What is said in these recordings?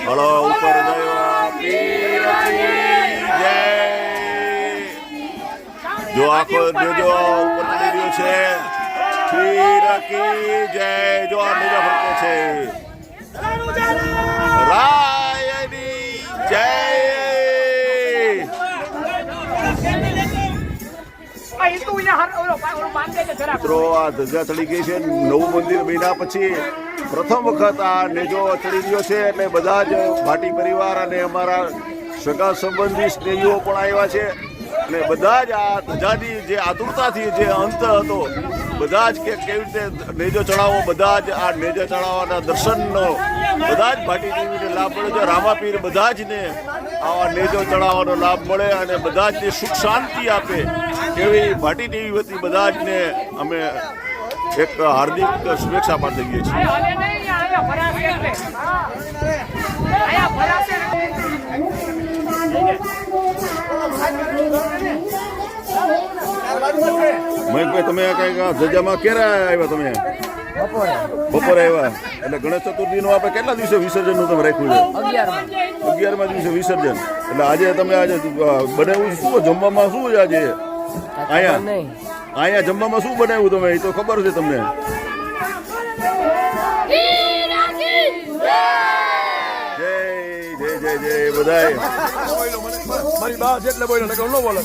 Hello, ઉપર જો આખો જોજો ઉપર થઈ રહ્યો છે. વીર જય, જો આ બીજા ફરકે છે. રાયની આ ધજા ચડી ગઈ છે નવું મંદિર મહિના પછી પ્રથમ વખત આ નેજો ચડી ગયો છે એટલે બધા જ ભાટી પરિવાર અને અમારા સગા સંબંધી સ્નેહીઓ પણ આવ્યા છે. અને બધા જ આ ધજાની જે આતુરતાથી જે અંત હતો, બધા જ કેવી રીતે નેજો ચડાવો, બધા જ આ નેજો ચડાવવાના દર્શનનો બધા જ ભાટી ટીવીને લાભ મળે છે રામાપીર બધા જ ને આવા નેજો ચડાવવાનો લાભ મળે અને બધા જ ને સુખ શાંતિ આપે એવી ભાટી ટીવી વતી બધા જ ને અમે એક હાર્દિક શુભેચ્છા પાઠવીએ છીએ. મહેશભાઈ તમે કંઈક જજામાં ક્યારે આવ્યા તમે? બપોરે આવ્યા. એટલે ગણેશ ચતુર્થી નું આપણે કેટલા દિવસે વિસર્જનનું તમે રાખ્યું છે? અગિયારમાં દિવસે વિસર્જન. એટલે આજે તમે આજે બનાવ્યું શું? જમવામાં શું છે આજે? અહીંયા? અહીંયા જમવામાં શું બનાવ્યું તમે? એ તો ખબર છે તમને. જય જય જય જય બોલ્યો મારી બા જેટલે બોલ્યો ન બોલે.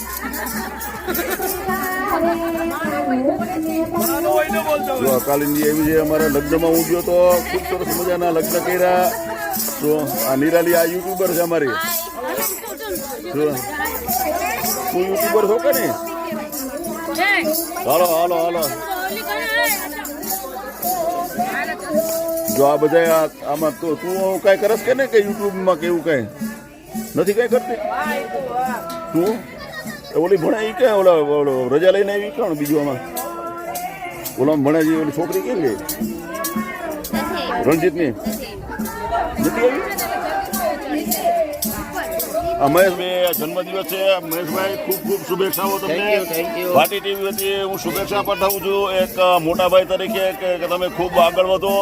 જો કાલિંદી એવી છે, અમારા લગ્નમાં હું તો ખૂબ સરસ મજાના લગ્ન કર્યા. તો આ નિરાલી આ યુટ્યુબર છે અમારી. જો. તું યુટ્યુબર છો હાલો હાલો હાલો. જો આ બધા આમાં તો તું કાંઈ કરસ કે ને કે યુટ્યુબમાં કે એવું કાંઈ? નથી કાંઈ કરતી? તું? ઓલી ભણે એ ક્યાં ઓલા ઓલો રજા લઈને આવી? કોણ બીજું આમાં? ઓલા ભણે છે ઓલી છોકરી કેમ ગઈ? રણજીતની? નથી. આવી? મહેશભાઈ જન્મદિવસ છે. મહેશભાઈ ખૂબ ખૂબ શુભેચ્છાઓ તમને. ભાટી ટીવી વતી હું શુભેચ્છા પાઠવું છું એક મોટા ભાઈ તરીકે કે તમે ખૂબ આગળ વધો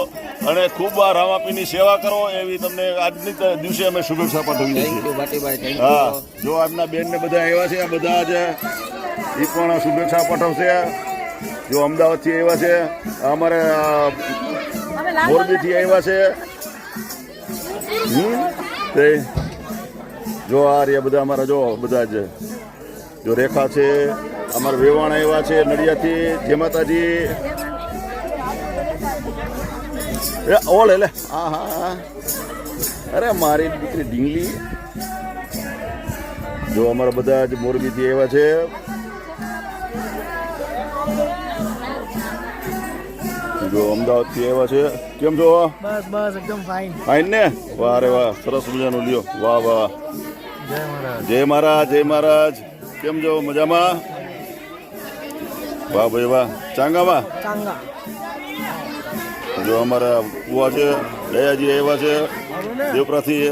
અને ખૂબ આ રામાપીની સેવા કરો એવી તમને આજની દિવસે અમે શુભેચ્છા પાઠવી છીએ. હા જો આજના બેન ને બધા આવ્યા છે આ બધા છે એ પણ શુભેચ્છા પાઠવશે. જો અમદાવાદથી આવ્યા છે અમારે મોરબીથી આવ્યા છે. હમ? જો આ રહ્યા બધા અમારા જો બધા જ. જો રેખા છે અમારા વેવાણ આવ્યા છે નડિયાથી જય માતાજી. ઓલે લે હા હા હા. અરે મારી દીકરી ડીંગલી જો અમારા બધા જ મોરબીથી એવા છે. જો અમદાવાદથી એવા છે. કેમ છો? બસ બસ એકદમ ફાઇન ફાઈન ને? વાહ રે વાહ. સરસ મજાનું લ્યો. વાહ વાહ. જય મહારાજ. જય મહારાજ કેમ છો? મજામાં? વાહ ભાઈ વાહ. ચાંગામાં ચાંગા. જો અમારા બુવા છે દયાજી આવ્યા છે. દેવપ્રાથી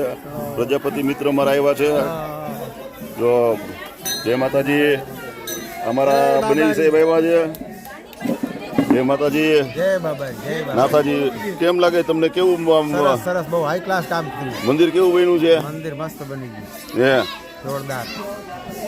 પ્રજાપતિ મિત્ર મારા આવ્યા છે. જો જય માતાજી. અમારા બનેલ સાહેબ આવ્યા છે. જય માતાજી. જય બાબા જય નાથાજી કેમ લાગે તમને કેવું સરસ સરસ બહુ હાઈ ક્લાસ કામ કર્યું. મંદિર કેવું બન્યું છે? મંદિર મસ્ત બની ગયું. હે. જોરદાર.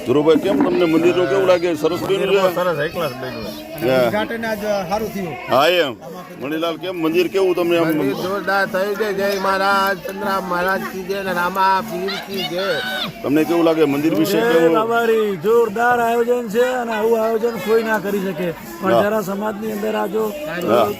ધ્રુવભાઈ કેમ તમને મંદિરનું કેવું લાગે? સરસ બન્યું છે? સરસ હાઈ ક્લાસ બન્યું. ઉદઘાટન આજ સારું થયું. હા એમ. મણીલાલ કેમ? મંદિર કેવું તમને આમ જોરદાર થયું છે જય મહારાજ. ચંદ્રા મહારાજ કી જય ને રામા પીર કી જય. તમને કેવું લાગે? મંદિર વિશે કેવું? જોરદાર આયોજન છે અને આવું આયોજન કોઈ ના કરી શકે. પણ. જરા સમાજની અંદર આ જો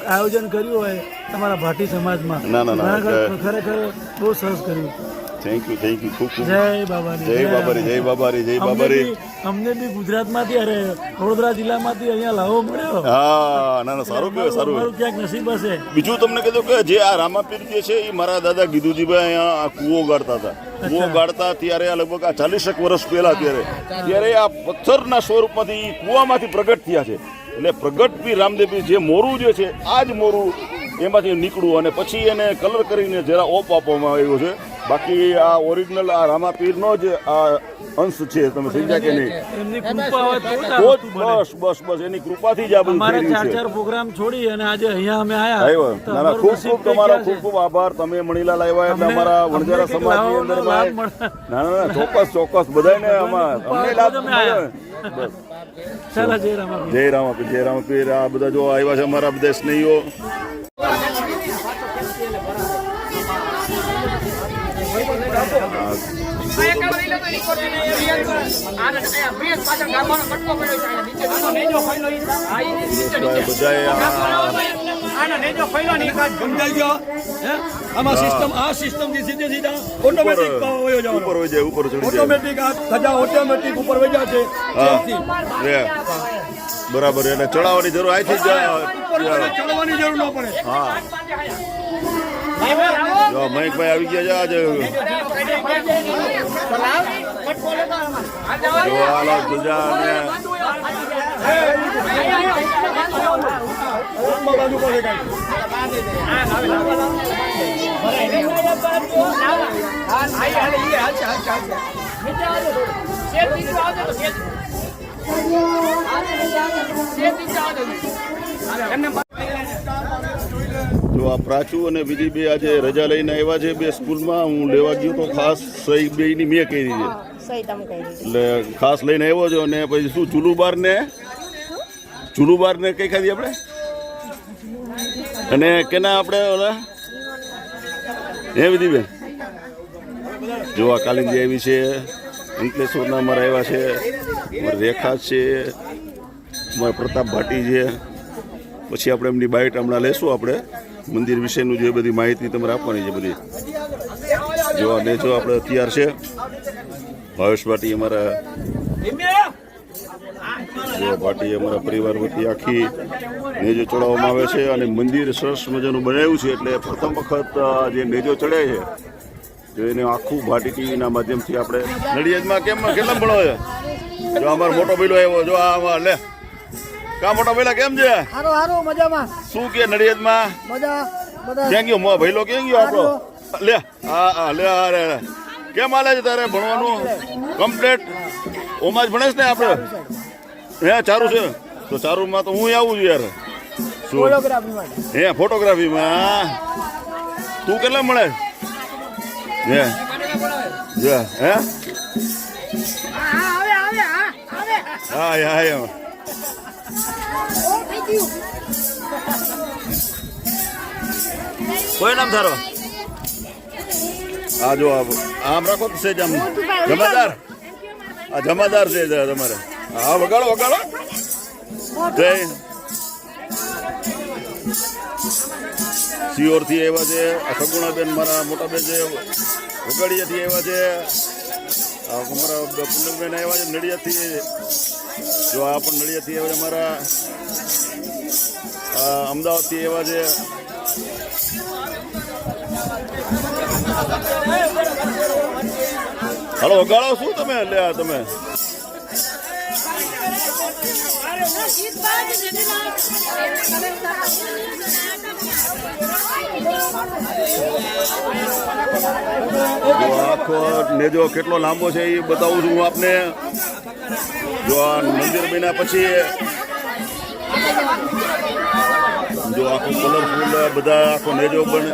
આયોજન કર્યું હોય તમારા ભાટી સમાજમાં ના, ના, ના, ખરેખર- ખરેખર બહુ સરસ કર્યું. થેન્ક યુ થેન્ક યુ ખૂબ જય બાબારી જય બાબારી જય અમને બાબારી. અમને બી ગુજરાતમાંથી અરે વડોદરા જિલ્લામાંથી અહીંયા લાવો મળ્યો. હા ના ના સારું કહેવાય સારું ક્યાંક નસીબ હશે. બીજું તમને કીધું કે જે આ રામાપીર જે છે એ મારા દાદા ગીધુજીભાઈ અહીંયા આ કૂવો ગાળતા હતા. કૂવો ગાળતા ત્યારે આ લગભગ આ ચાલીસેક વર્ષ પહેલા ત્યારે. ત્યારે આ પથ્થરના સ્વરૂપમાંથી કૂવામાંથી પ્રગટ થયા છે. એટલે પ્રગટ બી રામદેવી જે મોરું જે છે આ જ મોરું એમાંથી નીકળ્યું અને પછી એને કલર કરીને જરા ઓપ આપવામાં આવ્યો છે. બાકી આ ઓરિજિનલ આ રામાપીરનો જ આ અંશ છે તમે સમજ્યા કે નહીં. બસ બસ બસ એની કૃપાથી જ આ બધું થઈ ચાર રહ્યું છે. ચાર પ્રોગ્રામ છોડી અને આજે અહીંયા અમે આવ્યો આયા તો ના ના ખૂબ ખૂબ તમારો ખૂબ ખૂબ આભાર. તમે મણીલા લાવ્યા એટલે અમારા વણજારા સમાજની અંદર ના ના ચોક્કસ ચોક્કસ. બધાને આમાં અમને લાભ બસ. જય રામાપીર. જય રામાપીર જય રામાપીર આ બધા જો આવ્યા છે અમારા બધા આમાં સિસ્ટમ આ સિસ્ટમથી સીધે સીધા ઓટોમેટિક ઉપર વયો જવાનો ઉપર વહી જાય ઉપર ચડી જાય ઓટોમેટિક આ ધજા ઓટોમેટિક ઉપર વહી છે બરાબર એટલે ચડાવવાની જરૂર અહીંથી જ ચડવાની જરૂર ન પડે. હા. જો મયંકભાઈ આવી ગયા છે આજે. જો હાલો ગુજા અને જો આ પ્રાચુ અને બીજી બે આજે રજા લઈને આવ્યા છે બે સ્કૂલમાં. હું લેવા ગયો તો ખાસ સહી બેયની મેં કરી છે એટલે ખાસ લઈને આવ્યો છો અને પછી શું ચૂલુબાર ને ચૂલુબાર ને કઈ ખાધી આપણે? અને કેના આપણે ઓલા? હે વિધિબેન? જો આ કાલિંદી આવી છે અંકલેશ્વરના અમારા આવ્યા છે અમારા રેખા છે અમારા પ્રતાપ ભાટી છે. પછી આપણે એમની બાઇટ હમણાં લેશું આપણે. મંદિર વિશેનું જે બધી માહિતી તમારે આપવાની છે બધી. જો અને જો આપણે તૈયાર છે. ભાવેશ ભાટી અમારા જો ભાટી અમારા પરિવાર વતી આખી નેજો ચડાવવામાં આવે છે અને મંદિર સરસ મજાનું બનાવ્યું છે એટલે પ્રથમ વખત જે નેજો ચડે છે, જો એને આખું ભાટી ટીવીના માધ્યમથી આપણે નડિયાદમાં કેમ કેટલા ભણો છે? જો અમારો મોટો ભાઈલો આવ્યો, જો આ લે. કા મોટા ભાઈલા કેમ છે? હારો હારો મજામાં. શું કે નડિયાદમાં? મજા બધા ક્યાં ગયો? મો ભાઈલો ક્યાં ગયો આપણો? લે હા હા લે આ રે. કેમ હાલે છે તારે ભણવાનું? કમ્પ્લેટ? ઓમાં જ ભણેશ ને આપણે હે ચારું છે? તો ચારુમાં તો હું આવું છું યાર. શું? હે ફોટોગ્રાફીમાં? તું કેટલા મળે? હે? હે હે? હા હા હા કોઈ નામ ધારો આ જો આમ રાખો તો સેજ આમ જમાદાર. આ જમાદાર છે તમારે. હા, વગાડો વગાડો. જય. સિયોરથી આવ્યા છે. આ સગુણાબેન મારા મોટા બેન છે. વગાડિયાથી આવ્યા છે. અમારા પૂનમબેન આવ્યા છે. નડિયાદથી જો આ પણ નડિયાદથી એવા અમારા અમદાવાદથી એવા છે હાલો વગાડો શું તમે? લે તમે. આખો નેજો કેટલો લાંબો છે એ બતાવું છું હું આપને. જો આ મંદિર બન્યા પછી જો આખો કલરફુલ બધા આખો નેજો બને.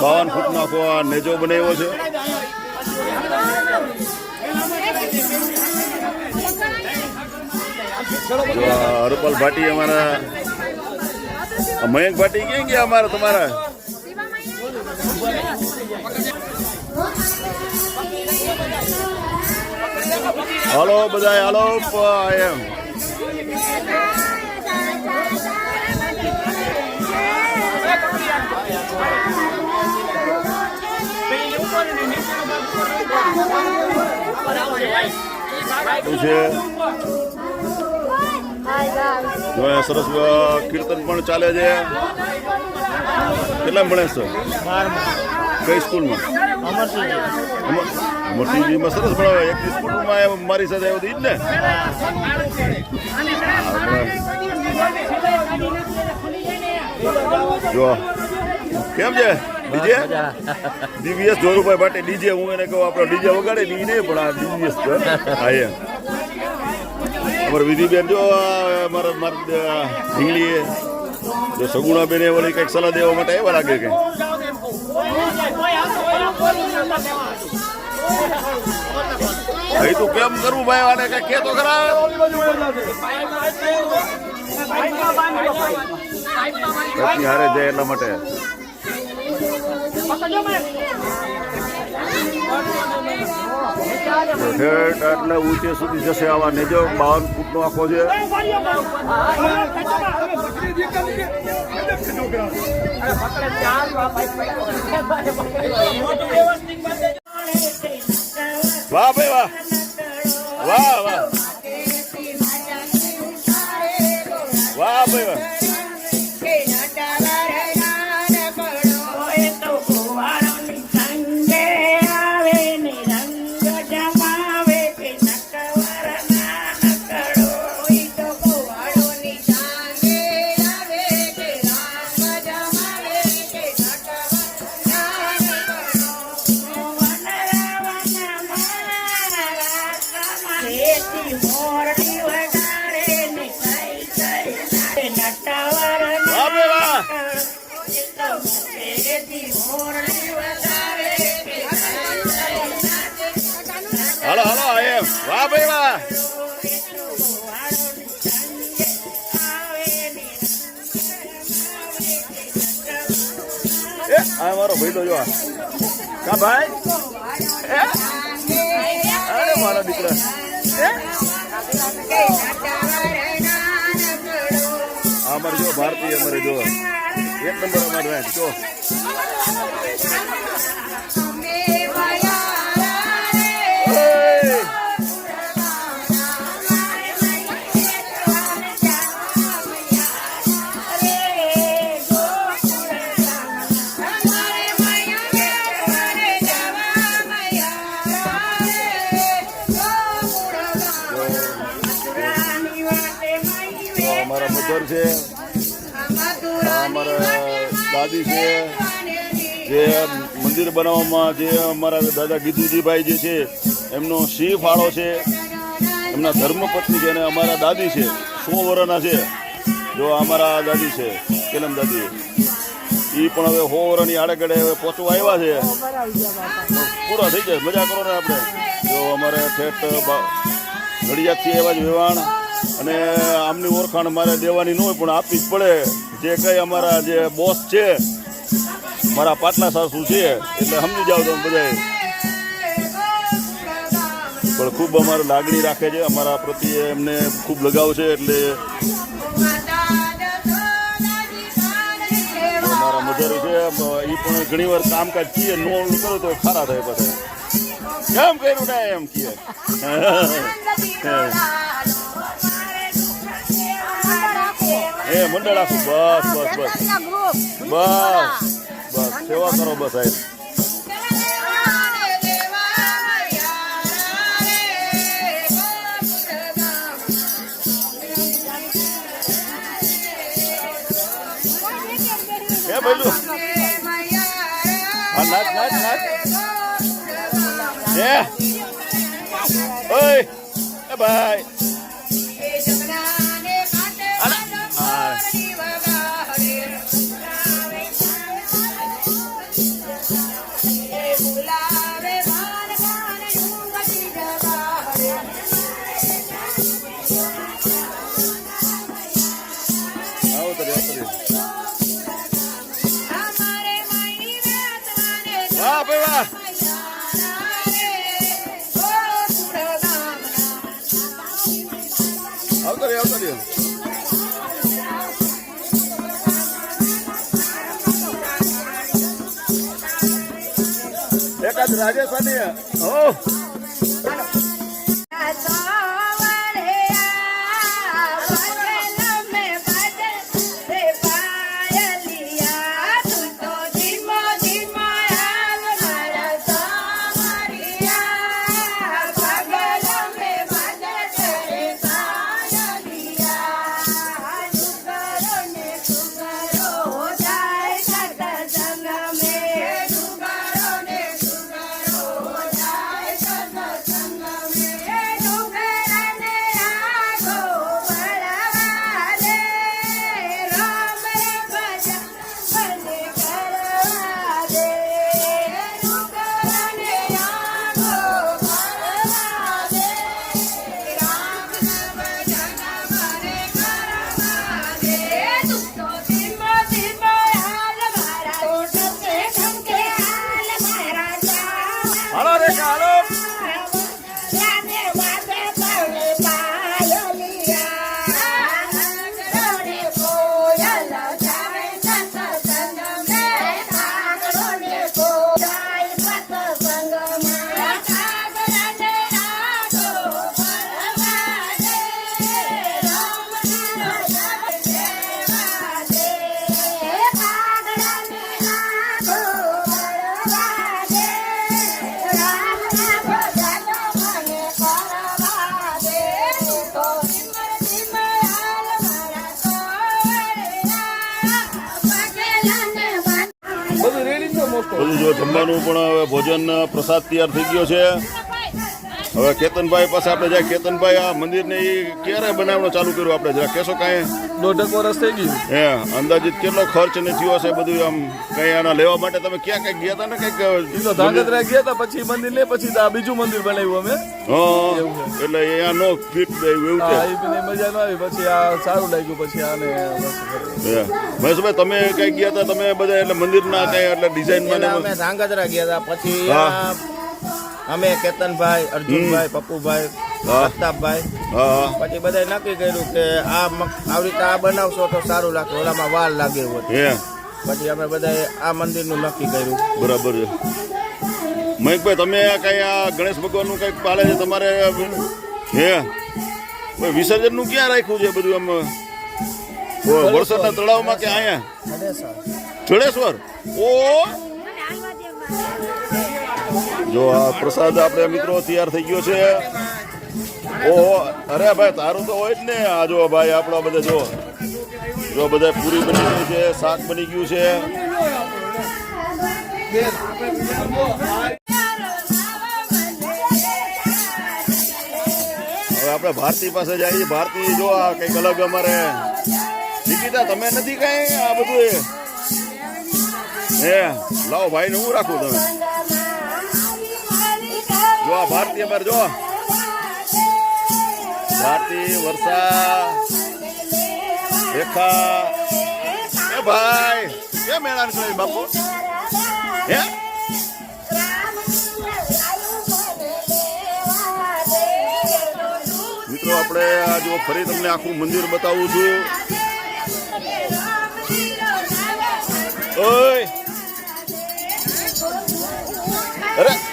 બાવન ફૂટનો આખો આ નેજો બનાવ્યો છે. હરપાલ ભાટી અમારા મયંક ભાટી ક્યાં ગયા અમારા તમારા? હાલો બધા હાલો એમ. સરસ કીર્તન પણ ચાલે છે. કેટલા ભણે છે? કઈ સ્કૂલમાં? અમર- અમરસિંહજીમાં સરસ ભણાવે. એક સ્કૂલમાં એ મારી સાથે આવ્યો દીધ ને. જો, કેમ છે? ડીજે? ડીવીએસ જોરુભાઈ માટે ડીજે, હું એને કહું, આપણો ડીજે વગાડે ને નહીં, પણ આ છે. હા એમ અમારે વિધિબેન જો મારા મારા ઢીંગલીએ, જો સગુણા બેને વળી કંઈક સલાહ દેવા માટે આવ્યા લાગે કે? ભાઈ, તું કેમ કરવું ભાઈ, આને કઈ કે તો ખરા હારે જાય એટલા માટે. ઠેઠ એટલે ઊંચે સુધી જશે આવા નેજો, બાવન ફૂટનો આખો છે. વાહ ભાઈ વાહ. વાહ વાહ. ભાઈ જો. કા ભાઈ? અરે, મારા દીકરા. અમારે જો ભારતીય, અમારે જો. એક નંબર અમારે જો છે દાદી છે, જે મંદિર બનાવવામાં જે અમારા દાદા ગીતુજીભાઈ જે છે, એમનો સિંહ ફાળો છે, એમના ધર્મપત્ની છે અને અમારા દાદી છે, સો વર્ષના છે, જો અમારા દાદી છે, કેલમ દાદી. એ પણ હવે સો વર્ષની આડેગડે હવે પહોંચવા આવ્યા છે. પૂરા થઈ જાય, મજા કરો ને આપણે. જો અમારે ઠેઠ ઘડિયાતથી એવા જ વેવાણ અને આમની ઓળખાણ મારે દેવાની ન હોય પણ આપવી જ પડે. જે કંઈ અમારા જે બોસ છે મારા પાટલા સાસુ છે એટલે સમજી જાવ તમે બધા પણ ખૂબ અમારે લાગણી રાખે છે અમારા પ્રત્યે એમને ખૂબ લગાવ છે એટલે અમારા મધર છે એ પણ ઘણી વાર કામકાજ કીએ નો કરો તો ખારા થાય બધા કેમ કર્યું ને એમ કીએ. એ મંડળ આખું બસ બસ બસ. બસ બસ. સેવા કરો બસ સાહેબ. એ ભઈલું. હા નાચ નાચ નાચ એ. ઓય. એ ભાઈ. એકાદ રાજસ્થાની હો હાલો પ્રસાદ તૈયાર થઈ ગયો છે. હવે કેતનભાઈ પાસે આપણે જાય. કેતનભાઈ આ મંદિરને એ ક્યારે બનાવવાનું ચાલુ કર્યું આપણે? જરા કેશો કાંઈ? દોઢક વર્ષ થઈ ગયું. હે અંદાજિત કેટલો ખર્ચ ને થયો હશે બધું આમ? કઈ આના લેવા માટે તમે ક્યાં કઈ ગયા હતા ને કંઈક ધાંગધ્રા ગયા હતા પછી મંદિર લે પછી આ બીજું મંદિર બનાવ્યું અમે. હા એટલે અહીંયા નો ફીટ એવું છે. મજા ન આવી પછી આ સારું લાગ્યું પછી આને મહેશભાઈ તમે કઈ ગયા હતા તમે બધા એટલે મંદિરના કઈ એટલે ડિઝાઇનમાં ને અમે ધાંગધ્રા ગયા હતા પછી અમે કેતનભાઈ અર્જુનભાઈ પપ્પુભાઈ હા. પ્રતાપભાઈ. પછી બધાએ નક્કી કર્યું કે આ આવી રીતે આ બનાવશો તો સારું લાગશે. ઓલામાં વાર લાગે હોય હે પછી અમે બધાએ આ મંદિરનું નક્કી કર્યું. બરાબર છે. મહેકભાઈ તમે કઈ આ ગણેશ ભગવાનનું કંઈક પાળે છે તમારે? હે? કોઈ વિસર્જનનું ક્યાં રાખ્યું છે બધું આમ? વરસાદના તળાવમાં કે અહીંયા? જડેશ્વર ઓ! જો આ પ્રસાદ આપણે મિત્રો તૈયાર થઈ ગયો છે. ઓહો, અરે ભાઈ, તારું તો હોય જ ને. આ જો ભાઈ, આપણા બધા જો જો બધા પૂરી બની ગઈ છે, શાક બની ગયું છે. આપણે ભારતી પાસે જઈએ. ભારતી, જો આ કંઈક અલગ અમારે. નિકિતા, તમે નથી કઈ આ બધું હે, લાવો ભાઈને હું રાખું તમે? જો આ ભારતી અમારે જો. ભારતી વર્ષા. રેખા. એ ભાઈ કે મેળા નીકળે બાપુ. હે? મિત્રો, આપણે આ જો ફરી તમને આખું મંદિર બતાવું છું. ઓય. અરે!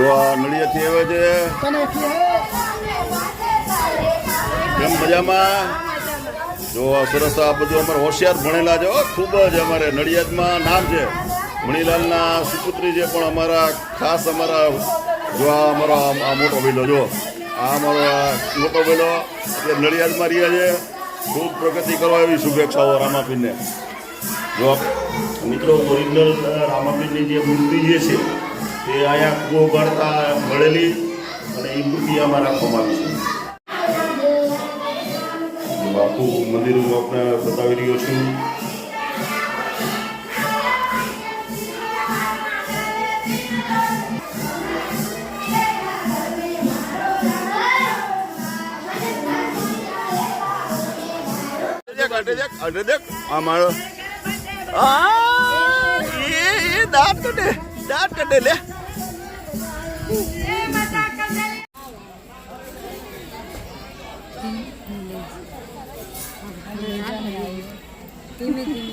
જો આ નડિયાદથી આવે છે કેમ મજામાં? જો સરસ આ બધું અમારે હોશિયાર ભણેલા છે. ખૂબ જ અમારે નડિયાદમાં નામ છે. મણિલાલના સુપુત્રી છે પણ અમારા ખાસ અમારા જો આ અમારો આ મોટો વેલો જો આ અમારો આ મોટો વેલો એ નડિયાદમાં રહ્યા છે, ખૂબ પ્રગતિ કરવા એવી શુભેચ્છાઓ રામાપીરને. જો મિત્રો, ઓરિજિનલ રામાપીરની જે મૂર્તિ જે છે તે અહીંયા કૂવો ગાળતા મળેલી અને એ મૂર્તિ આમાં રાખવામાં આવી છે. બાપુ મંદિર હું આપણે બતાવી રહ્યો છું. આ મારો આ, એ એ દાંત કટે દાંત કઢે લે. ધીમે ધીમે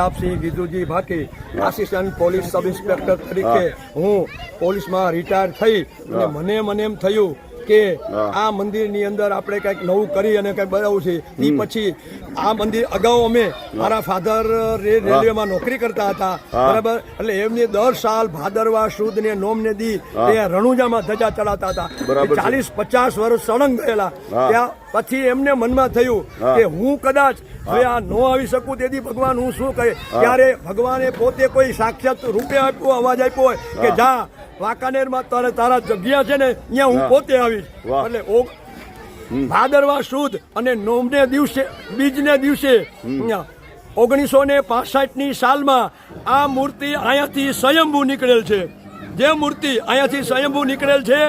Pratapsinh Gidhuji Bhati assistant police sub inspector તરીકે હું. પોલીસમાં રિટાયર થઈ અને મને મને એમ થયું કે આ મંદિરની અંદર આપણે કંઈક નવું કરી અને કંઈક બનાવવું છે. એ પછી આ મંદિર અગાઉ અમે મારા ફાધર રેલવેમાં નોકરી કરતા હતા. બરાબર? એટલે એમની દર સાલ ભાદરવા સુદ ને નોમ ને દી એ રણુજામાં ધજા ચડાતા હતા. ચાલીસ પચાસ વર્ષ સળંગ ગયેલા ત્યાં પછી એમને મનમાં થયું કે હું કદાચ હવે આ ન આવી શકું તેથી ભગવાન હું શું કહે? ત્યારે ભગવાને પોતે કોઈ સાક્ષાત રૂપે આપ્યો અવાજ આપ્યો હોય કે. જા વાંકાનેરમાં તારે તારા જગ્યા છે ને ત્યાં હું પોતે આવીશ. એટલે ઓ ભાદરવા સુદ અને નોમને દિવસે બીજને દિવસે ઓગણીસો ને ની સાલમાં આ મૂર્તિ અહીંયાથી સ્વયંભૂ નીકળેલ છે. જે મૂર્તિ અહીંયાથી સ્વયંભૂ નીકળેલ છે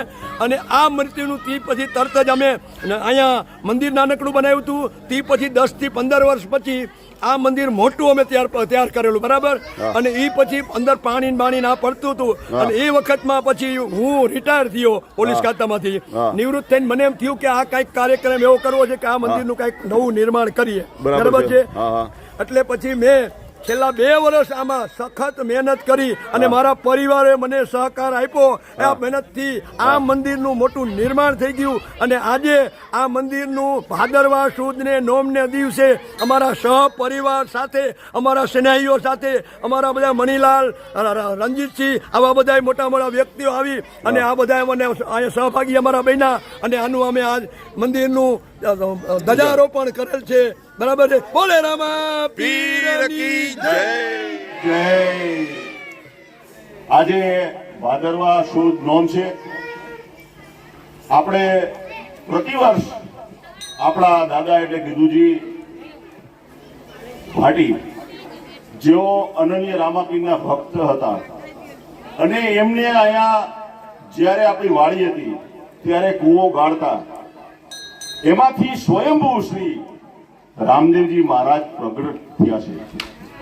અને આ મૂર્તિનું તી પછી તરત જ અમે અહીંયા મંદિર નાનકડું બનાવ્યું હતું. તી પછી દસથી પંદર વર્ષ પછી આ મંદિર મોટું અમે તૈયાર તૈયાર કરેલું બરાબર? અને એ પછી અંદર પાણી બાણી ના પડતું હતું. અને એ વખતમાં પછી હું રિટાયર થયો પોલીસ ખાતામાંથી. નિવૃત્ત થઈને મને એમ થયું કે આ કંઈક કાર્યક્રમ એવો કરવો છે કે આ મંદિરનું કંઈક નવું નિર્માણ કરીએ. બરાબર છે. એટલે પછી મેં છેલ્લા બે વર્ષ આમાં સખત મહેનત કરી અને મારા પરિવારે મને સહકાર આપ્યો. આ મહેનતથી આ મંદિરનું મોટું નિર્માણ થઈ ગયું. અને આજે આ મંદિરનું ભાદરવા સુદને નોમને દિવસે અમારા સહપરિવાર સાથે અમારા સેનાઈઓ સાથે અમારા બધા મણિલાલ રણજીતસિંહ આવા બધા મોટા મોટા વ્યક્તિઓ આવી અને આ બધા મને અહીંયા સહભાગી અમારા બહેના અને આનું અમે આજ મંદિરનું ધજારોપણ કરેલ છે. બરાબર છે. બોલે રામા પીર કી જય. જય. આજે ભાદરવા સુદ નોમ છે. આપણે પ્રતિવર્ષ આપણા દાદા એટલે ગીધુજી ભાટી જેઓ અનન્ય રામાપીરના ભક્ત હતા. અને એમને અહીંયા જ્યારે આપણી વાડી હતી ત્યારે કૂવો ગાળતા. એમાંથી સ્વયંભૂ શ્રી રામદેવજી મહારાજ પ્રગટ થયા છે.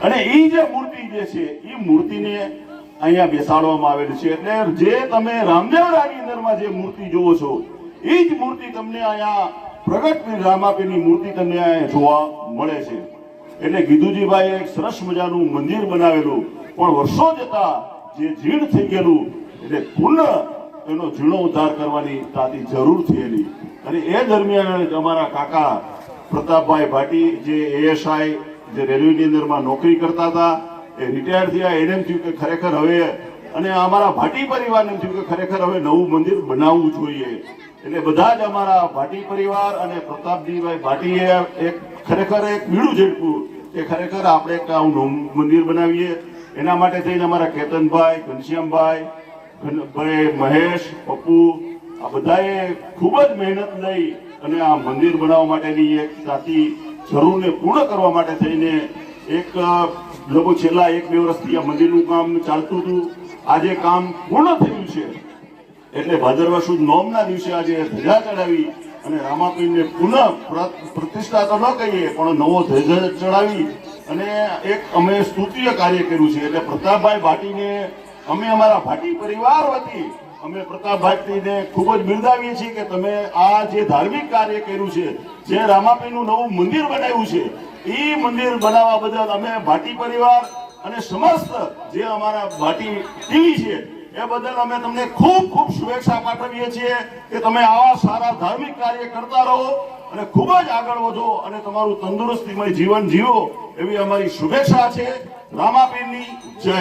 અને એ જે મૂર્તિ જે છે એ મૂર્તિને અહીંયા બેસાડવામાં આવેલી છે. એટલે જે તમે રામદેવરાની અંદરમાં જે મૂર્તિ જુઓ છો એ જ મૂર્તિ તમને અહીંયા પ્રગટ રામાપીની મૂર્તિ તમને અહીંયા જોવા મળે છે. એટલે ગીધુજીભાઈ એક સરસ મજાનું મંદિર બનાવેલું, પણ વર્ષો જતા જે જીર્ણ થઈ ગયેલું, એટલે પુનઃ એનો જીર્ણો ઉદ્ધાર કરવાની તાતી જરૂર થયેલી. અને એ દરમિયાન અમારા કાકા પ્રતાપભાઈ ભાટી જે એએસઆઈ જે રેલવેની અંદરમાં નોકરી કરતા હતા, એ રિટાયર થયા. એને એમ થયું કે ખરેખર હવે, અને અમારા ભાટી પરિવારને થયું કે ખરેખર હવે નવું મંદિર બનાવવું જોઈએ. એટલે બધા જ અમારા ભાટી પરિવાર અને પ્રતાપજીભાઈ ભાટીએ એક, ખરેખર એક બીડું ઝડપ્યું કે ખરેખર આપણે એક આવું મંદિર બનાવીએ. એના માટે થઈને અમારા કેતનભાઈ, ઘનશ્યામભાઈ ભાઈ મહેશ, પપ્પુ, આ બધાએ ખૂબ જ મહેનત લઈ અને આ મંદિર બનાવવા માટેની એક સાચી જરૂરને પૂર્ણ કરવા માટે થઈને એક લગભગ છેલ્લા એક, બે વર્ષથી આ મંદિરનું કામ ચાલતું હતું. આજે કામ પૂર્ણ થયું છે. એટલે ભાદરવા સુદ નોમના દિવસે આજે ધજા ચડાવી અને રામાપીરને પુનઃ પ્ર- પ્રતિષ્ઠા તો ન કહીએ, પણ નવો ધજા ચડાવી અને એક અમે સ્તુતિય કાર્ય કર્યું છે. એટલે પ્રતાપભાઈ ભાટીને અમે અમારા ભાટી પરિવાર વતી અમે પ્રતાપભાઈને ખૂબ જ બિરદાવીએ છીએ કે તમે આ જે ધાર્મિક કાર્ય કર્યું છે, જે રામાપીનું નવું મંદિર બનાવ્યું છે એ મંદિર બનાવવા બદલ અમે ભાટી પરિવાર અને સમસ્ત જે અમારા ભાટી ટીવી છે, એ બદલ અમે તમને ખૂબ ખૂબ શુભેચ્છા પાઠવીએ છીએ કે તમે આવા સારા ધાર્મિક કાર્ય કરતા રહો અને ખૂબ જ આગળ વધો અને તમારું તંદુરસ્તીમય જીવન જીવો એવી અમારી શુભેચ્છા છે. રામાપીરની જય.